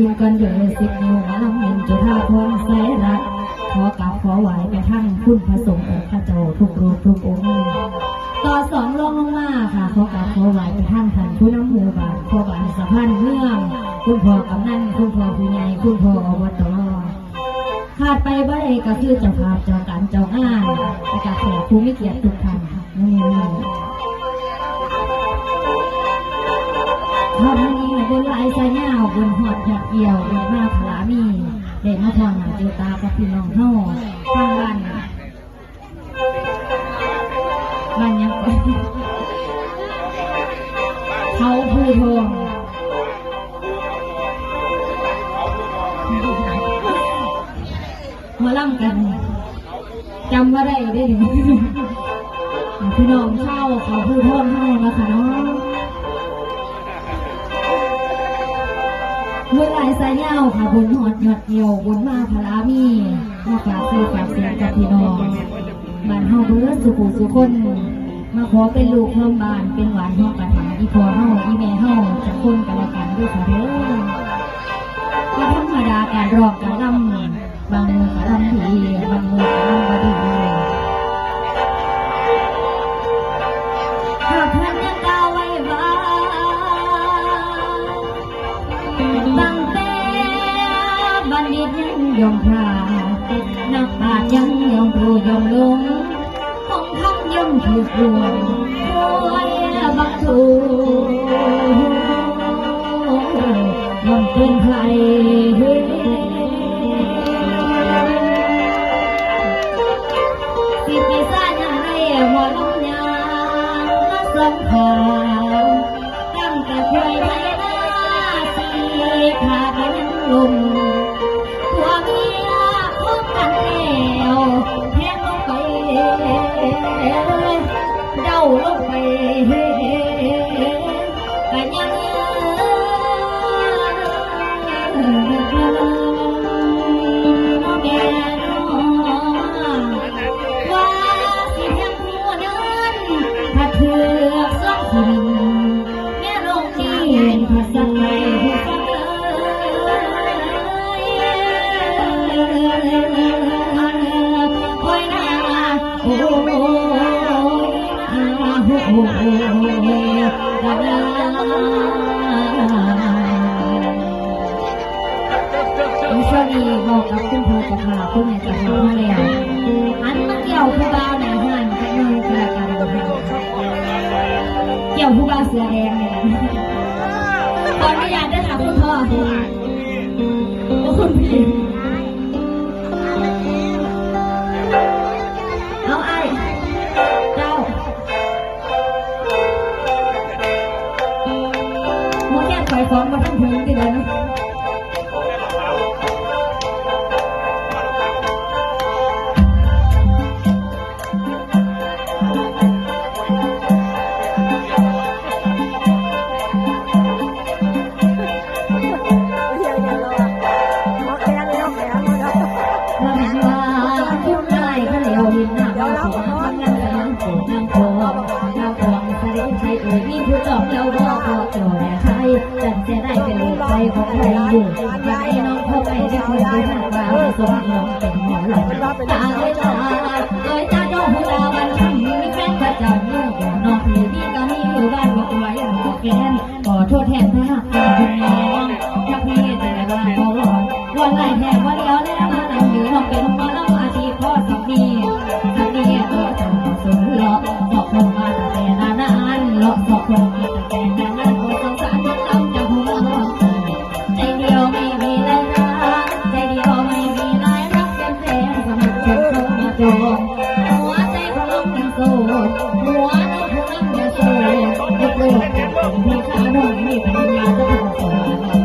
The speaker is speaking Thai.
ก่อนอื่นก่อนเดือสิบนิ้วหมาลำเงินจุฬาพรใสรักขอกราบขอไหวไปทั้งคุณพระสงฆ์องค์พระเจ้าทุกรูปทุกองค์ต่อสองลงลงมาค่ะขอกราบขอไหวไปทั้งท่านผู้นำหมู่บ้านพ่อบานสะพานเมืองคุณพ่อกำนันคุณพ่อผู้ใหญ่คุณพ่ออบตขาดไปบ่ได้ก็คือเจ้าภาพเจ้าการเจ้างานและก็แขกผู้มีเกียรติทุกท่านนี่ทำนี้บนลายสายยาบนหอดหยดเกี่ยวบนหน้าผามีเด่นมาพรหาเจอตากับพี่น้องเฮาทางบ้านน่ะบ้านยังเขาผู้ทองมาล่ำกันจำว่าได้ได้หนึ่งพี่น้องเช่าเขาพูดโทษให้นนะคะ เนาะเมื่อไรสายเงาค่ะบนหอดหยอดเกี่ยวบนมาพลามีมาฝากซื้อฝากเสียงกับพี่น้องบ้านเฮาเบื่อสุขุสุคน มาขอเป็นลูกเพิ่มบ้านเป็นหวานห้องกระถางอีพอเฮาอีแม่เฮาจะคนกันละกันด้วยค่ะเด้อก็ธรรมดาการรอกการรำบางมือการรำผีบางมือ ตยังยอมพลาดนักปราชญ์ยังยอมรู้ยอมลงคงคำย่อมถูกรวาลงไปกันยังแก่น้องว่าสิเพียงถ้าเธอสองคนแม่ลงนี่ภาษา ช่วงนี้บอกกับคุณพ่อจะพาคุณแม่จะพามาแล้วอันมาเกี่ยวผู้บ่าวในห้างกันเกี่ยวผู้บ่าวเสือแดงเนี่ยขออนุญาตด้ค่ะคุณพ่อโอ้คุณพี่ หมดแค่ไฟฟ้องมาทั้งเพลงที่เลยนะ เราเห็นว่าคุณนายเขาเหลียวหินหน้าบ้านของทำงานแต่ยังโผล่น้ำโผ ล่น้ำพองใครเอ่ยมีผู้จอบเจ้าบอกก็โจแด่ใครจันจะได้เป็นลูกใจของใครอยู่อยากให้น้องพ่อไปได้คนที่หักเราสมน้องเป็นหมอหลอกตาเลยตาโดยตาดอกหัวดาวันทำมีแฟนประจำเมื่อก่อนน้องพี่นี่ก็มีอยู่บ้านบอกไว้บอกแกนขอโทษแทนถ้าหาก หัวน้องของน้งยังโสดยเลิกจากเป็นพี่ขาน้องไม่เป็นยาจะทำสอน